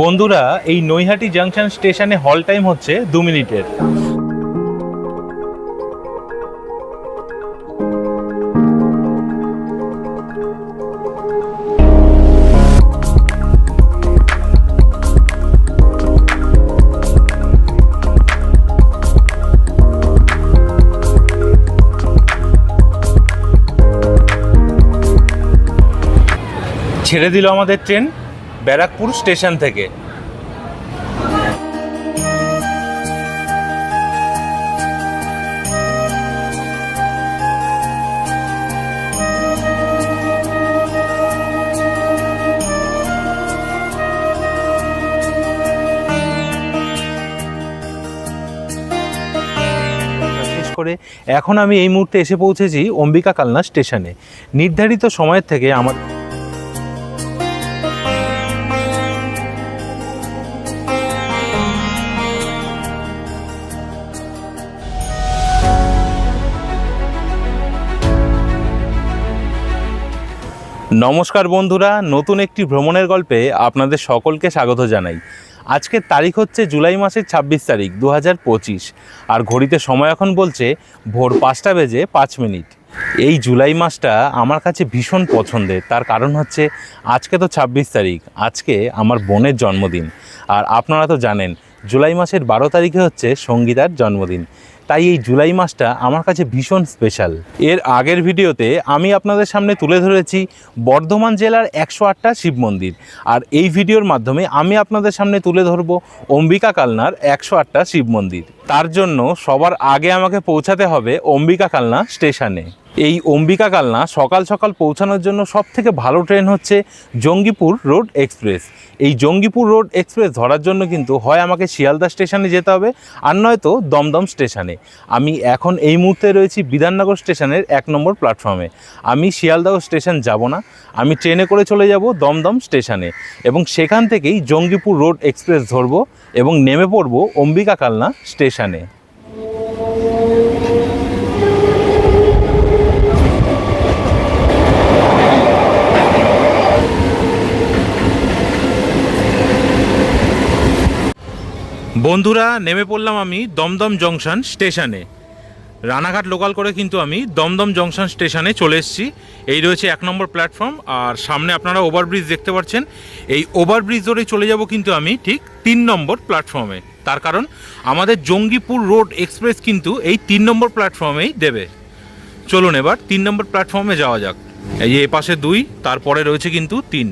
বন্ধুরা এই নৈহাটি জাংশন স্টেশনে হল টাইম হচ্ছে দু মিনিটের। ছেড়ে দিল আমাদের ট্রেন। ব্যারাকপুর স্টেশন থেকে। করে এখন আমি এই মুহূর্তে এসে পৌঁছেছি অম্বিকা কালনা স্টেশনে। নির্ধারিত সময়ের থেকে আমার নমস্কার বন্ধুরা, নতুন একটি ভ্রমণের গল্পে আপনাদের সকলকে স্বাগত জানাই। আজকের তারিখ হচ্ছে জুলাই মাসের ছাব্বিশ তারিখ দু হাজার পঁচিশ। আর ঘড়িতে সময় এখন বলছে ভোর পাঁচটা বেজে পাঁচ মিনিট। এই জুলাই মাসটা আমার কাছে ভীষণ পছন্দের। তার কারণ হচ্ছে আজকে তো ছাব্বিশ তারিখ, আজকে আমার বোনের জন্মদিন। আর আপনারা তো জানেন, জুলাই মাসের বারো তারিখে হচ্ছে সঙ্গীতার জন্মদিন। তাই এই জুলাই মাসটা আমার কাছে ভীষণ স্পেশাল এর আগের ভিডিওতে আমি আপনাদের সামনে তুলে ধরেছি বর্ধমান জেলার একশো আটটা শিব মন্দির। আর এই ভিডিওর মাধ্যমে আমি আপনাদের সামনে তুলে ধরবো অম্বিকা কালনার একশো আটটা শিব মন্দির। তার জন্য সবার আগে আমাকে পৌঁছাতে হবে অম্বিকা কালনা স্টেশনে। এই অম্বিকা কালনা সকাল সকাল পৌঁছানোর জন্য সব থেকে ভালো ট্রেন হচ্ছে জঙ্গিপুর রোড এক্সপ্রেস। এই জঙ্গিপুর রোড এক্সপ্রেস ধরার জন্য কিন্তু হয় আমাকে শিয়ালদা স্টেশনে যেতে হবে আর নয়তো দমদম স্টেশনে। আমি এখন এই মুহূর্তে রয়েছি বিধাননগর স্টেশনের এক নম্বর প্ল্যাটফর্মে। আমি শিয়ালদহ স্টেশন যাব না, আমি ট্রেনে করে চলে যাব দমদম স্টেশনে এবং সেখান থেকেই জঙ্গিপুর রোড এক্সপ্রেস ধরবো এবং নেমে পড়ব অম্বিকা কালনা স্টেশনে। বন্ধুরা, নেমে পড়লাম আমি দমদম জংশন স্টেশনে। রানাঘাট লোকাল করে কিন্তু আমি দমদম জংশন স্টেশনে চলে এসেছি। এই রয়েছে এক নম্বর প্ল্যাটফর্ম আর সামনে আপনারা ওভারব্রিজ দেখতে পাচ্ছেন। এই ওভারব্রিজ ধরে চলে যাব কিন্তু আমি ঠিক তিন নম্বর প্ল্যাটফর্মে তার কারণ, আমাদের জঙ্গিপুর রোড এক্সপ্রেস কিন্তু এই তিন নম্বর প্ল্যাটফর্মেই দেবে। চলুন এবার তিন নম্বর প্ল্যাটফর্মে যাওয়া যাক। এই যে এ পাশে দুই, তারপরে রয়েছে কিন্তু তিন।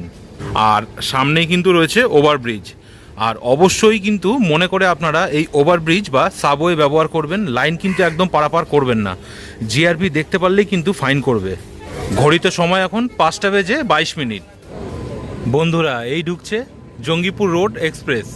আর সামনেই কিন্তু রয়েছে ওভারব্রিজ আর অবশ্যই কিন্তু মনে করে আপনারা এই ওভারব্রিজ বা সাবওয়ে ব্যবহার করবেন লাইন কিন্তু একদম পারাপার করবেন না। জিআরপি দেখতে পারলেই কিন্তু ফাইন করবে। ঘড়িতে সময় এখন পাঁচটা বেজে বাইশ মিনিট। বন্ধুরা, এই ঢুকছে জঙ্গিপুর রোড এক্সপ্রেস।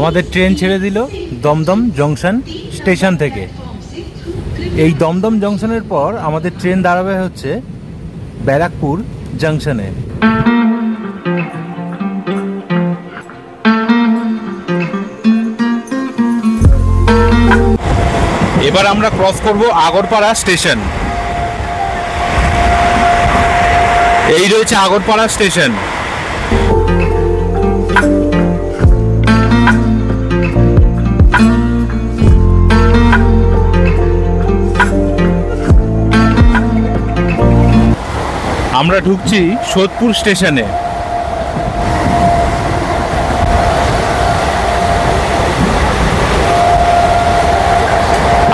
আমাদের ট্রেন ছেড়ে দিল দমদম জংশন স্টেশন থেকে। এই দমদম জংশনের পর আমাদের ট্রেন দাঁড়াবে হচ্ছে ব্যারাকপুর জংশনে। এবার আমরা ক্রস করব আগরপাড়া স্টেশন। এই রয়েছে আগরপাড়া স্টেশন। আমরা ঢুকছি সোদপুর স্টেশনে।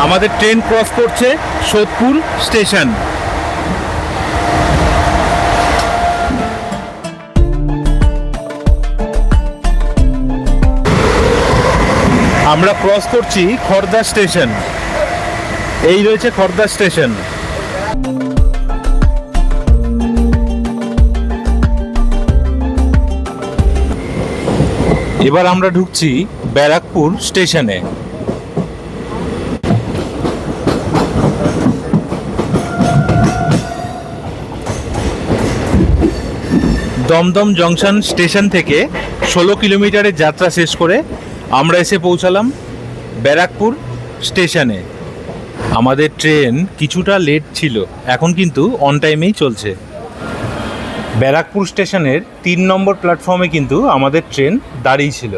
আমাদের ট্রেন ক্রস করছে সোদপুর স্টেশন। আমরা ক্রস করছি খর্দা স্টেশন। এই রয়েছে খর্দা স্টেশন। এবার আমরা ঢুকছি ব্যারাকপুর স্টেশনে। দমদম জংশন স্টেশন থেকে ষোলো কিলোমিটারের যাত্রা শেষ করে আমরা এসে পৌঁছালাম ব্যারাকপুর স্টেশনে। আমাদের ট্রেন কিছুটা লেট ছিল, এখন কিন্তু অন টাইমেই চলছে। ব্যারাকপুর স্টেশনের তিন নম্বর প্ল্যাটফর্মে কিন্তু আমাদের ট্রেন দাঁড়িয়ে ছিল।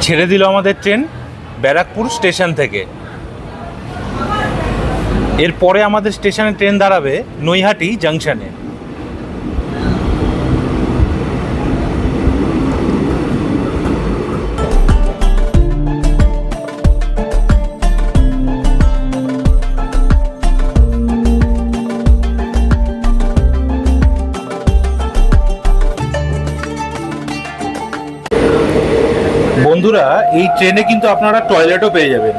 ছেড়ে দিল আমাদের ট্রেন ব্যারাকপুর স্টেশন থেকে। এরপরে আমাদের স্টেশনে ট্রেন দাঁড়াবে নৈহাটি জাংশনে। বন্ধুরা, এই ট্রেনে কিন্তু আপনারা টয়লেটও পেয়ে যাবেন।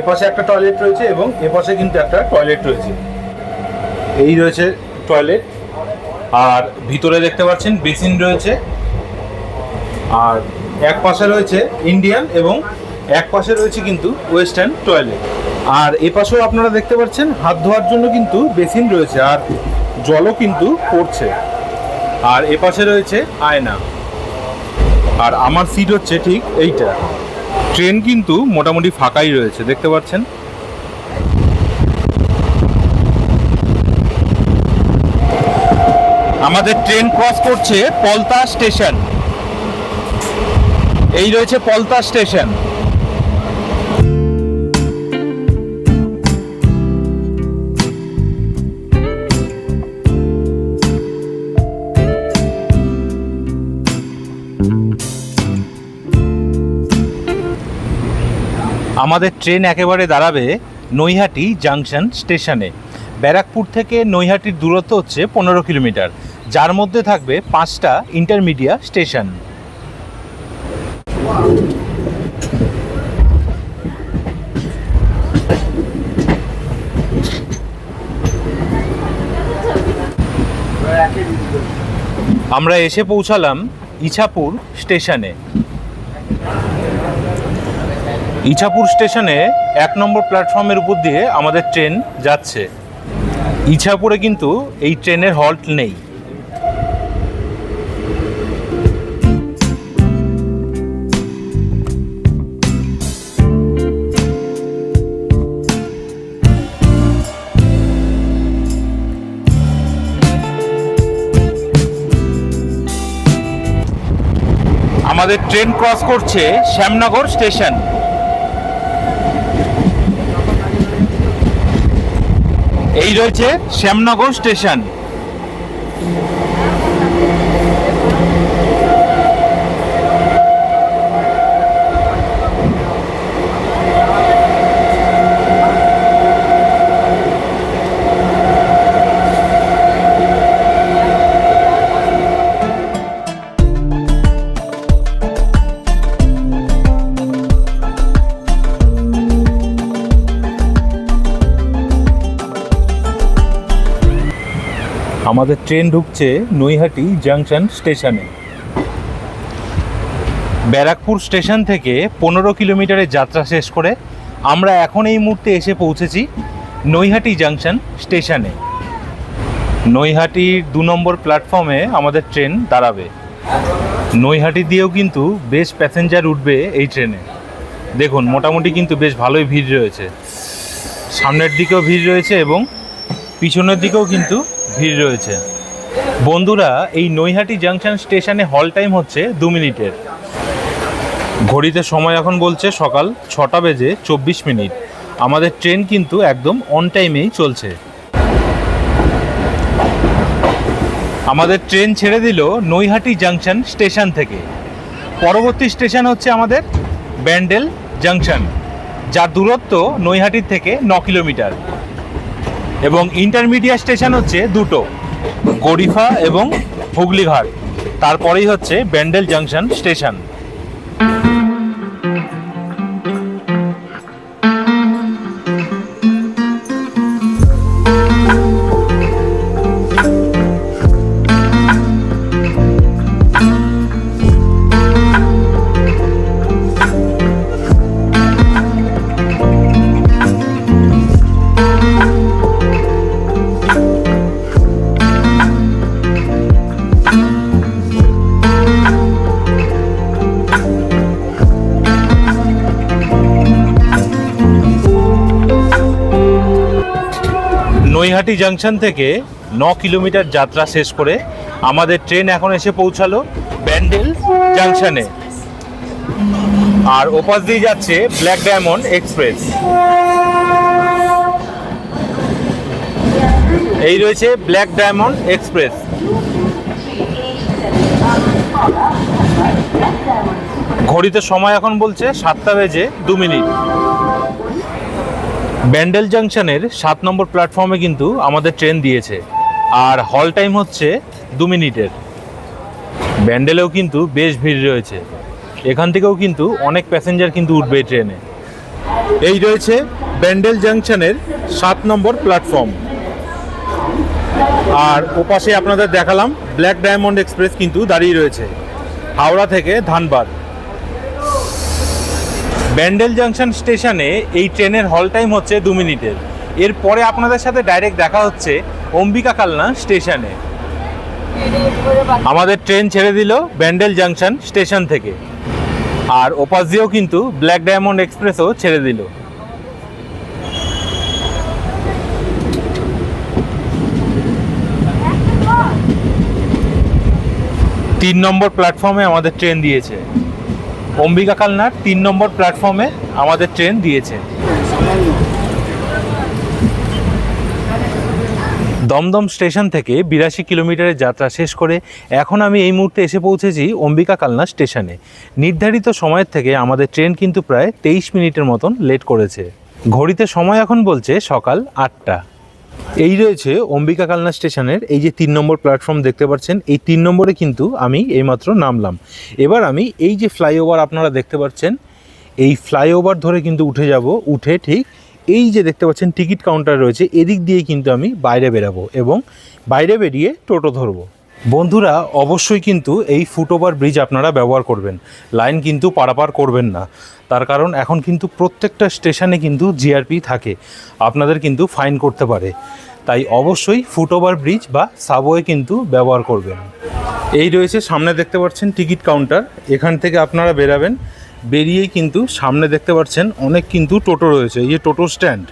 এপাশে একটা টয়লেট রয়েছে এবং এপাশে কিন্তু একটা টয়লেট রয়েছে। এই রয়েছে টয়লেট আর ভিতরে দেখতে পাচ্ছেন বেসিন রয়েছে। আর এক পাশে রয়েছে ইন্ডিয়ান এবং এক পাশে রয়েছে কিন্তু ওয়েস্টার্ন টয়লেট আর এ পাশেও আপনারা দেখতে পাচ্ছেন হাত ধোয়ার জন্য কিন্তু বেসিন রয়েছে আর জলও কিন্তু পড়ছে। আর এ পাশে রয়েছে আয়না। আর আমার সিট হচ্ছে ঠিক এইটা। ট্রেন কিন্তু মোটামুটি ফাঁকাই রয়েছে, দেখতে পাচ্ছেন? আমাদের ট্রেন ক্রস করছে পলতা স্টেশন। এই রয়েছে পলতা স্টেশন। আমাদের ট্রেন একেবারে দাঁড়াবে নৈহাটি জাংশন স্টেশনে। ব্যারাকপুর থেকে নৈহাটির দূরত্ব হচ্ছে পনেরো কিলোমিটার। যার মধ্যে থাকবে পাঁচটা ইন্টারমিডিয়া স্টেশন। আমরা এসে পৌঁছালাম ইছাপুর স্টেশনে। ইছাপুর স্টেশনে এক নম্বর প্ল্যাটফর্মের উপর দিয়ে আমাদের ট্রেন যাচ্ছে। ইছাপুরে কিন্তু এই ট্রেনের হল্ট নেই। আমাদের ট্রেন ক্রস করছে শ্যামনগর স্টেশন। এই রয়েছে শ্যামনগর স্টেশন। আমাদের ট্রেন ঢুকছে নৈহাটি জাংশন স্টেশনে। ব্যারাকপুর স্টেশন থেকে পনেরো কিলোমিটারের যাত্রা শেষ করে আমরা এখন এই মুহূর্তে এসে পৌঁছেছি নৈহাটি জাংশন স্টেশনে। নৈহাটির দু নম্বর প্ল্যাটফর্মে আমাদের ট্রেন দাঁড়াবে। নৈহাটি দিয়েও কিন্তু বেশ প্যাসেঞ্জার উঠবে এই ট্রেনে। দেখুন, মোটামুটি কিন্তু বেশ ভালোই ভিড় রয়েছে। সামনের দিকেও ভিড় রয়েছে এবং পিছনের দিকেও কিন্তু ভিড় রয়েছে। বন্ধুরা, এই নৈহাটি জাংশন স্টেশনে হল টাইম হচ্ছে দু মিনিটের। ঘড়িতে সময় এখন বলছে সকাল ছটা বেজে চব্বিশ মিনিট। আমাদের ট্রেন কিন্তু একদম অন টাইমেই চলছে। আমাদের ট্রেন ছেড়ে দিল নৈহাটি জাংশন স্টেশন থেকে। পরবর্তী স্টেশন হচ্ছে আমাদের ব্যান্ডেল জাংশন, যার দূরত্ব নৈহাটির থেকে ন কিলোমিটার। এবং ইন্টারমিডিয়েট স্টেশন হচ্ছে দুটো গরিফা এবং হুগলিঘাট। তারপরেই হচ্ছে Bandel junction station Naihati junction থেকে ন কিলোমিটার যাত্রা শেষ করে আমাদের ট্রেন এখন এসে পৌঁছালো ব্যান্ডেল জাংশনে। আর ওপাশ দিয়ে যাচ্ছে ব্ল্যাক ডায়মন্ড এক্সপ্রেস। এই রয়েছে ব্ল্যাক ডায়মন্ড এক্সপ্রেস। ঘড়িতে সময় এখন বলছে সাতটা বেজে দু মিনিট। ব্যান্ডেল জাংশনের সাত নম্বর প্ল্যাটফর্মে কিন্তু আমাদের ট্রেন দিয়েছে। আর হল টাইম হচ্ছে দু মিনিটের। ব্যান্ডেলেও কিন্তু বেশ ভিড় রয়েছে। এখান থেকেও কিন্তু অনেক প্যাসেঞ্জার কিন্তু উঠবে ট্রেনে। এই রয়েছে ব্যান্ডেল জাংশনের সাত নম্বর প্ল্যাটফর্ম। আর ওপাশে আপনাদের দেখালাম ব্ল্যাক ডায়মন্ড এক্সপ্রেস কিন্তু দাঁড়িয়ে রয়েছে। হাওড়া থেকে ধানবাদ। ব্যান্ডেল জাংশন স্টেশনে এই ট্রেনের হল টাইম হচ্ছে দু মিনিটের। এরপরে আপনাদের সাথে ডাইরেক্ট দেখা হচ্ছে অম্বিকা কালনা স্টেশনে। আমাদের ট্রেন ছেড়ে দিল ব্যান্ডেল জাংশন স্টেশন থেকে। আর ওপাশ দিয়েও কিন্তু ব্ল্যাক ডায়মন্ড এক্সপ্রেসও ছেড়ে দিল। তিন নম্বর প্ল্যাটফর্মে আমাদের ট্রেন দিয়েছে। অম্বিকা কালনার তিন নম্বর প্ল্যাটফর্মে আমাদের ট্রেন দিয়েছে। দমদম স্টেশন থেকে বিরাশি কিলোমিটারের যাত্রা শেষ করে এখন আমি এই মুহূর্তে এসে পৌঁছেছি অম্বিকা কালনা স্টেশনে। নির্ধারিত সময়ের থেকে আমাদের ট্রেন কিন্তু প্রায় তেইশ মিনিটের মতন লেট করেছে। ঘড়িতে সময় এখন বলছে সকাল আটটা। এই রয়েছে অম্বিকা কালনা স্টেশনের এই যে তিন নম্বর প্ল্যাটফর্ম দেখতে পাচ্ছেন, এই তিন নম্বরে কিন্তু আমি এইমাত্র নামলাম। এবার আমি এই যে ফ্লাইওভার আপনারা দেখতে পাচ্ছেন, এই ফ্লাইওভার ধরে কিন্তু উঠে যাব, উঠে ঠিক এই যে দেখতে পাচ্ছেন টিকিট কাউন্টার রয়েছে, এদিক দিয়ে কিন্তু আমি বাইরে বেরাবো এবং বাইরে বেরিয়ে টোটো ধরবো। বন্ধুরা, অবশ্যই কিন্তু এই ফুটওভার ব্রিজ আপনারা ব্যবহার করবেন। লাইন কিন্তু পারাপার করবেন না। তার কারণ এখন কিন্তু প্রত্যেকটা স্টেশনে কিন্তু জিআরপি থাকে। আপনাদের কিন্তু ফাইন করতে পারে। তাই অবশ্যই ফুটওভার ব্রিজ বা সাবওয়ে কিন্তু ব্যবহার করবেন। এই রয়েছে সামনে দেখতে পাচ্ছেন টিকিট কাউন্টার এখান থেকে আপনারা বেরাবেন। বেরিয়েই কিন্তু সামনে দেখতে পাচ্ছেন অনেক কিন্তু টোটো রয়েছে। এই যে টোটো স্ট্যান্ড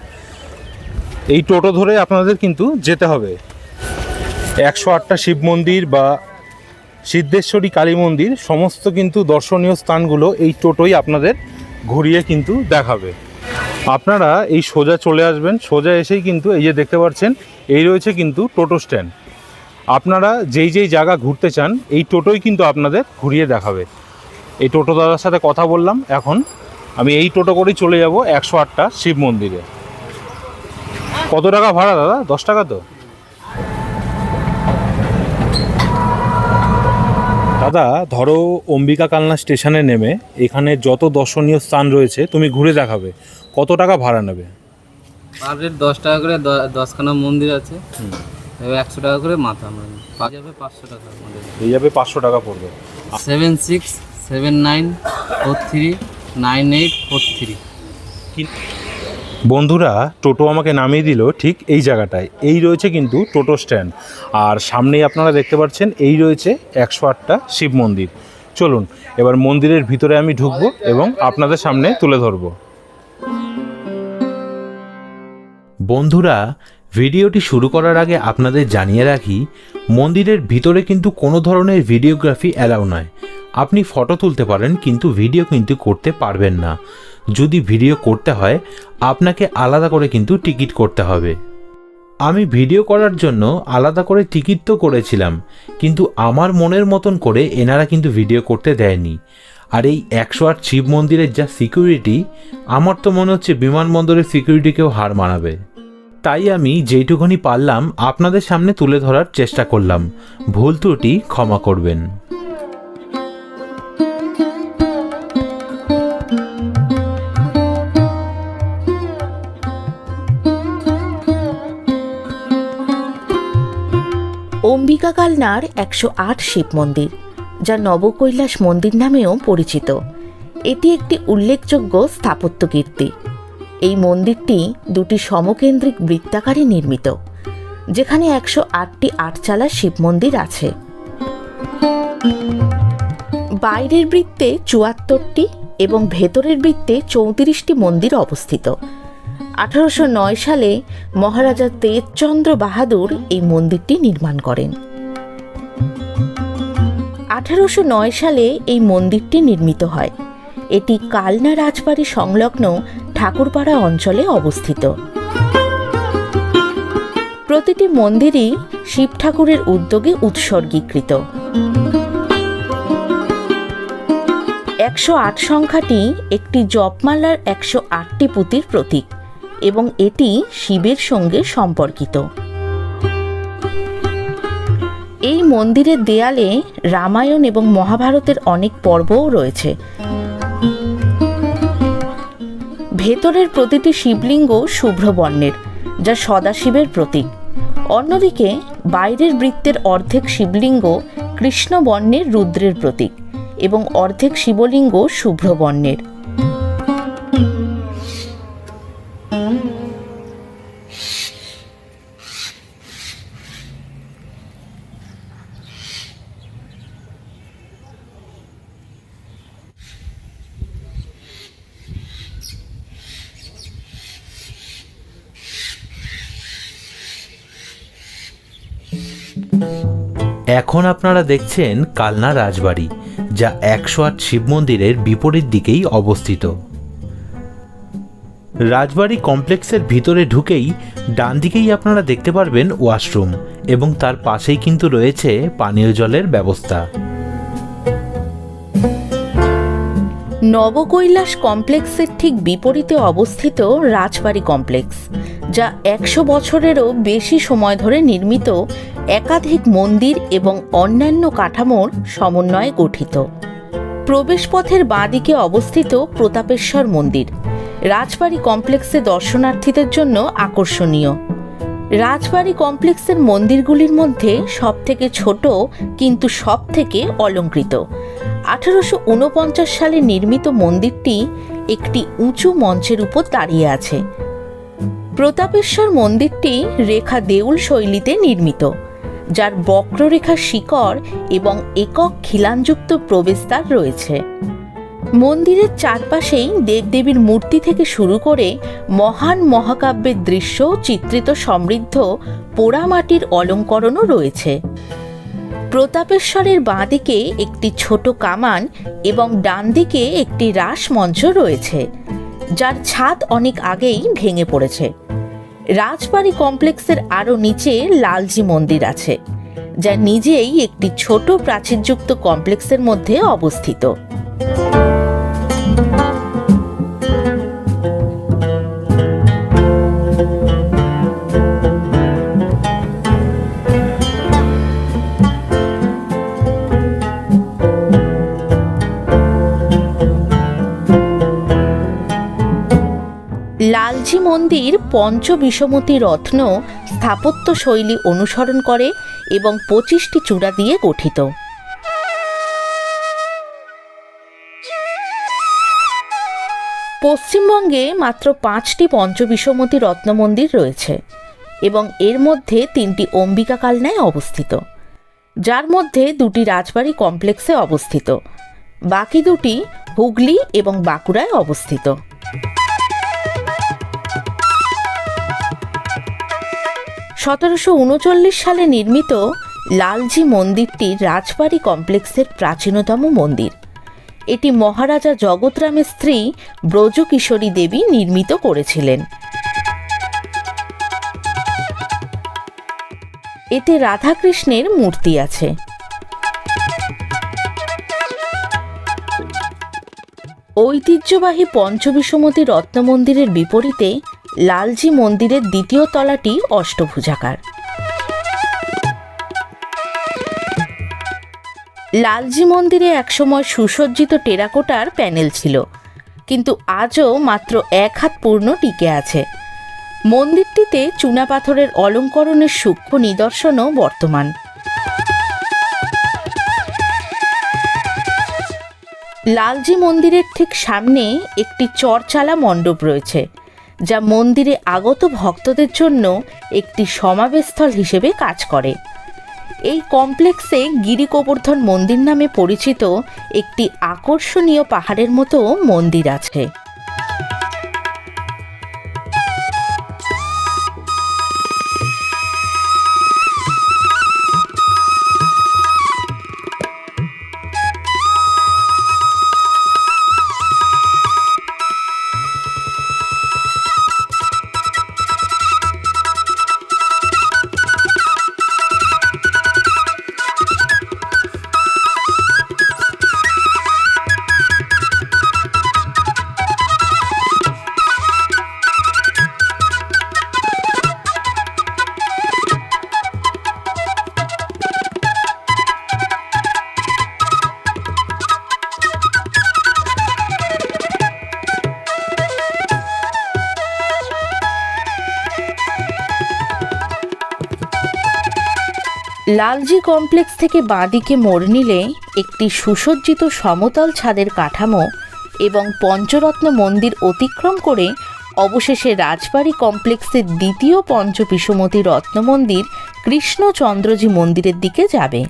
এই টোটো ধরে আপনাদের কিন্তু যেতে হবে। একশো আটটা শিব মন্দির বা সিদ্ধেশ্বরী কালী মন্দির, সমস্ত কিন্তু দর্শনীয় স্থানগুলো এই টোটোই আপনাদের ঘুরিয়ে কিন্তু দেখাবে। আপনারা এই সোজা চলে আসবেন। সোজা এসেই কিন্তু এই যে দেখতে পাচ্ছেন, এই রয়েছে কিন্তু টোটো স্ট্যান্ড। আপনারা যেই যেই জায়গা ঘুরতে চান, এই টোটোই কিন্তু আপনাদের ঘুরিয়ে দেখাবে। এই টোটো দাদার সাথে কথা বললাম, এখন আমি এই টোটো করেই চলে যাব একশো আটটা শিব মন্দিরে। কত টাকা ভাড়া দাদা? দশ টাকা তো? দাদা ধরো অম্বিকা কালনা স্টেশনে নেমে এখানে যত দর্শনীয় স্থান রয়েছে তুমি ঘুরে দেখাবে। কত টাকা ভাড়া নেবে? পার রেট দশ টাকা করে দ- দশখানা মন্দির আছে। এবার একশো টাকা করে মাথা আমরা নিই। পা যাবে পাঁচশো টাকা আমাদের। এই যাবে পাঁচশো টাকা পড়বে। Seven six seven nine four three nine eight four three. বন্ধুরা, টোটো আমাকে নামিয়ে দিল ঠিক এই জায়গাটায়। এই রয়েছে কিন্তু টোটো স্ট্যান্ড। আর সামনেই আপনারা দেখতে পাচ্ছেন, এই রয়েছে একশো আটটা শিব মন্দির। চলুন, এবার মন্দিরের ভিতরে আমি ঢুকবো এবং আপনাদের সামনে তুলে ধরবো। বন্ধুরা, ভিডিওটি শুরু করার আগে আপনাদের জানিয়ে রাখি, মন্দিরের ভিতরে কিন্তু কোনো ধরনের ভিডিওগ্রাফি অ্যালাউ নয়। আপনি ফটো তুলতে পারেন, কিন্তু ভিডিও কিন্তু করতে পারবেন না। যদি ভিডিও করতে হয়, আপনাকে আলাদা করে কিন্তু টিকিট করতে হবে। আমি ভিডিও করার জন্য আলাদা করে টিকিট তো করেছিলাম, কিন্তু আমার মনের মতন করে এনারা কিন্তু ভিডিও করতে দেয়নি। আর এই একশো আট শিব মন্দিরের যা সিকিউরিটি আমার তো মনে হচ্ছে বিমানবন্দরের সিকিউরিটিকেও হার মানাবে। তাই আমি যেইটুকুনি পারলাম, আপনাদের সামনে তুলে ধরার চেষ্টা করলাম। ভুল ত্রুটি ক্ষমা করবেন। কালনার একশো আট শিব মন্দির, যা নবকৈলাস মন্দির নামেও পরিচিত। এটি একটি উল্লেখযোগ্য স্থাপত্য কীর্তি। এই মন্দিরটি দুটি সমকেন্দ্রিক বৃত্তাকারে নির্মিত, যেখানে একশো আটটি আটচালা শিব মন্দির আছে। বাইরের বৃত্তে চুয়াত্তরটি এবং ভেতরের বৃত্তে চৌত্রিশটি মন্দির অবস্থিত। আঠারোশো নয় সালে মহারাজা তেজচন্দ্র বাহাদুর এই মন্দিরটি নির্মাণ করেন। আঠারোশো নয় সালে এই মন্দিরটি নির্মিত হয়। এটি কালনা রাজবাড়ি সংলগ্ন ঠাকুরপাড়া অঞ্চলে অবস্থিত। প্রতিটি মন্দিরই শিব ঠাকুরের উদ্যোগে উৎসর্গীকৃত। একশো আট সংখ্যাটি একটি জপমালার একশো আটটি পুঁতির প্রতীক এবং এটি শিবের সঙ্গে সম্পর্কিত। এই মন্দিরের দেয়ালে রামায়ণ এবং মহাভারতের অনেক পর্বও রয়েছে। ভেতরের প্রতিটি শিবলিঙ্গ শুভ্র বর্ণের, যা সদাশিবের প্রতীক। অন্যদিকে বাইরের বৃত্তের অর্ধেক শিবলিঙ্গ কৃষ্ণ বর্ণের রুদ্রের প্রতীক এবং অর্ধেক শিবলিঙ্গ শুভ্র বর্ণের। এখন আপনারা দেখছেন কালনা রাজবাড়ি, যা একশো আট শিব মন্দিরের বিপরীত দিকেই অবস্থিত। রাজবাড়ি কমপ্লেক্সের ভিতরে ঢুকেই ডান দিকেই আপনারা দেখতে পারবেন ওয়াশরুম এবং তার পাশেই কিন্তু রয়েছে পানীয় জলের ব্যবস্থা। নবকৈলাস কমপ্লেক্সের ঠিক বিপরীতে অবস্থিত রাজবাড়ি কমপ্লেক্স, যা একশো বছরেরও বেশি সময় ধরে নির্মিত একাধিক মন্দির এবং অন্যান্য কাঠামোর সমন্বয়ে গঠিত। প্রবেশপথের বাঁদিকে অবস্থিত প্রতাপেশ্বর মন্দির। রাজবাড়ি কমপ্লেক্সে দর্শনার্থীদের জন্য আকর্ষণীয়। রাজবাড়ি কমপ্লেক্সের মন্দিরগুলির মধ্যে সবথেকে ছোট কিন্তু সবথেকে অলঙ্কৃত। আঠারোশো উনপঞ্চাশ সালে নির্মিত মন্দিরটি একটি উঁচু মঞ্চের উপর দাঁড়িয়ে আছে। প্রতাপেশ্বর মন্দিরটি রেখা দেউল শৈলীতে নির্মিত। যার বক্ররেখা শিকড় এবং একক খিলানযুক্ত প্রবেশদ্বার রয়েছে। মন্দিরের চারপাশেই দেবদেবীর মূর্তি থেকে শুরু করে মহান মহাকাব্যের দৃশ্য, চিত্রিত সমৃদ্ধ পোড়ামাটির অলঙ্করণও রয়েছে। প্রতাপেশ্বরের বাঁদিকে একটি ছোট কামান এবং ডান দিকে একটি রাসমঞ্চ রয়েছে, যার ছাদ অনেক আগেই ভেঙে পড়েছে। রাজবাড়ি কমপ্লেক্সের আরও নিচে লালজি মন্দির আছে, যা নিজেই একটি ছোট প্রাচীরযুক্ত কমপ্লেক্সের মধ্যে অবস্থিত। লালজি মন্দির পঞ্চবিষমতী রত্ন স্থাপত্য শৈলী অনুসরণ করে এবং পঁচিশটি চূড়া দিয়ে গঠিত। পশ্চিমবঙ্গে মাত্র পাঁচটি পঞ্চবিষমতী রত্ন মন্দির রয়েছে এবং এর মধ্যে তিনটি অম্বিকা কালনায় অবস্থিত। যার মধ্যে দুটি রাজবাড়ি কমপ্লেক্সে অবস্থিত। বাকি দুটি হুগলি এবং বাঁকুড়ায় অবস্থিত। সতেরোশো উনচল্লিশ সালে নির্মিত লালজি মন্দিরটি রাজবাড়ি কমপ্লেক্সের প্রাচীনতম মন্দির। এটি মহারাজা জগৎরামের স্ত্রী ব্রজকিশোরী দেবী নির্মিত করেছিলেন। এতে রাধাকৃষ্ণের মূর্তি আছে। ঐতিহ্যবাহী পঞ্চবিষমতী রত্ন মন্দিরের বিপরীতে লালজি মন্দিরের দ্বিতীয় তলাটি অষ্টভুজাকার। লালজি মন্দিরে একসময় সুসজ্জিত টেরাকোটার প্যানেল ছিল, কিন্তু আজও মাত্র এক হাত পূর্ণ টিকে আছে। মন্দিরটিতে চুনাপাথরের অলঙ্করণের সূক্ষ্ম নিদর্শনও বর্তমান। লালজি মন্দিরের ঠিক সামনে একটি চরচালা মণ্ডপ রয়েছে। যা মন্দিরে আগত ভক্তদের জন্য একটি সমাবেশস্থল হিসেবে কাজ করে। এই কমপ্লেক্সে গিরি গোবর্ধন মন্দির নামে পরিচিত একটি আকর্ষণীয় পাহাড়ের মতো মন্দির আছে। লালজি কমপ্লেক্স থেকে বাঁদিকে মোড় নিলে একটি সুসজ্জিত সমতল ছাদের কাঠামো এবং পঞ্চরত্ন মন্দির অতিক্রম করে অবশেষে রাজবাড়ি কমপ্লেক্সের দ্বিতীয় পঞ্চবিষমতী রত্ন মন্দির কৃষ্ণচন্দ্রজি মন্দিরের দিকে যাবে।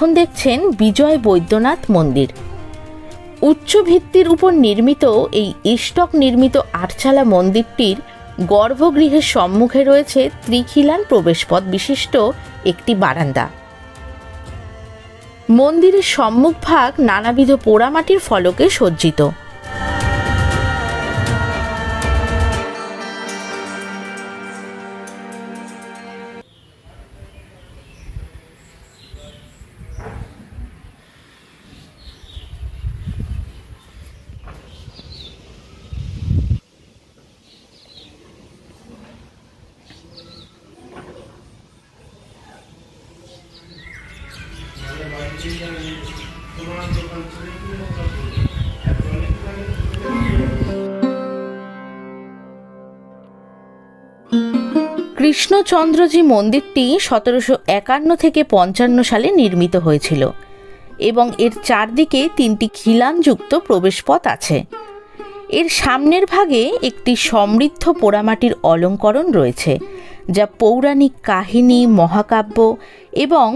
এখন দেখছেন বিজয় বৈদ্যনাথ মন্দির। উচ্চ ভিত্তির উপর নির্মিত এই ইষ্টক নির্মিত আটচালা মন্দিরটির গর্ভগৃহের সম্মুখে রয়েছে ত্রিখিলান প্রবেশপথ বিশিষ্ট একটি বারান্দা। মন্দিরের সম্মুখভাগ নানাবিধ পোড়ামাটির ফলকে সজ্জিত। কৃষ্ণচন্দ্রজি মন্দিরটি সতেরোশো একান্ন থেকে পঞ্চান্ন সালে নির্মিত হয়েছিল এবং এর চারদিকে তিনটি খিলানযুক্ত প্রবেশপথ আছে। এর সামনের ভাগে একটি সমৃদ্ধ পোড়ামাটির অলঙ্করণ রয়েছে, যা পৌরাণিক কাহিনী, মহাকাব্য এবং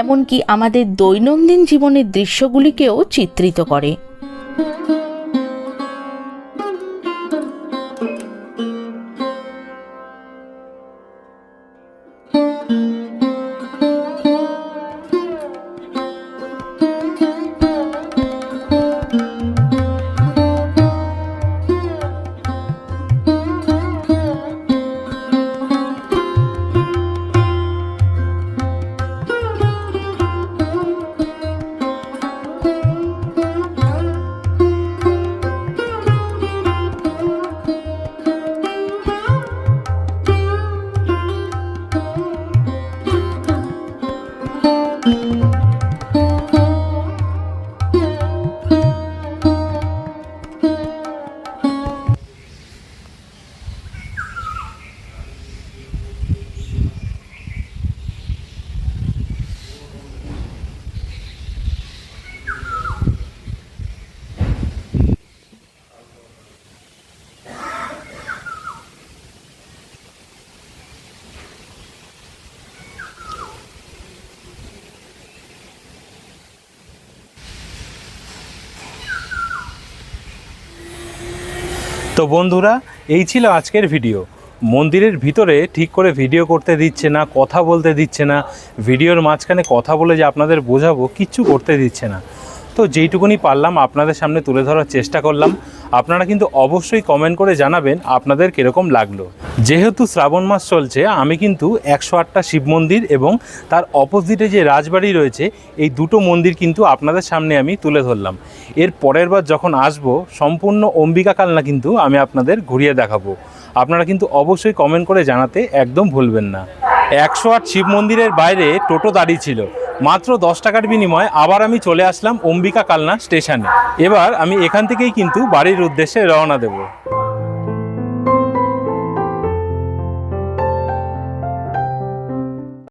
এমনকি আমাদের দৈনন্দিন জীবনের দৃশ্যগুলিকেও চিত্রিত করে। তো বন্ধুরা, এই ছিল আজকের ভিডিও। মন্দিরের ভিতরে ঠিক করে ভিডিও করতে দিচ্ছে না, কথা বলতে দিচ্ছে না, ভিডিওর মাঝখানে কথা বলে যে আপনাদের বোঝাবো, কিচ্ছু করতে দিচ্ছে না। তো যেইটুকুনি পারলাম আপনাদের সামনে তুলে ধরার চেষ্টা করলাম। আপনারা কিন্তু অবশ্যই কমেন্ট করে জানাবেন আপনাদের কীরকম লাগল। যেহেতু শ্রাবণ মাস চলছে, আমি কিন্তু একশো আটটা শিব মন্দির এবং তার অপোজিটে যে রাজবাড়ি রয়েছে, এই দুটো মন্দির কিন্তু আপনাদের সামনে আমি তুলে ধরলাম। এর পরের বার যখন আসব, সম্পূর্ণ অম্বিকা কালনা কিন্তু আমি আপনাদের ঘুরিয়ে দেখাবো। আপনারা কিন্তু অবশ্যই কমেন্ট করে জানাতে একদম ভুলবেন না। একশো আট শিব মন্দিরের বাইরে টোটো দাঁড়িয়ে ছিল। মাত্র দশ টাকার বিনিময়ে আবার আমি চলে আসলাম অম্বিকা কালনা স্টেশনে। এবার আমি এখান থেকেই কিন্তু বাড়ির উদ্দেশ্যে রওনা দেবো।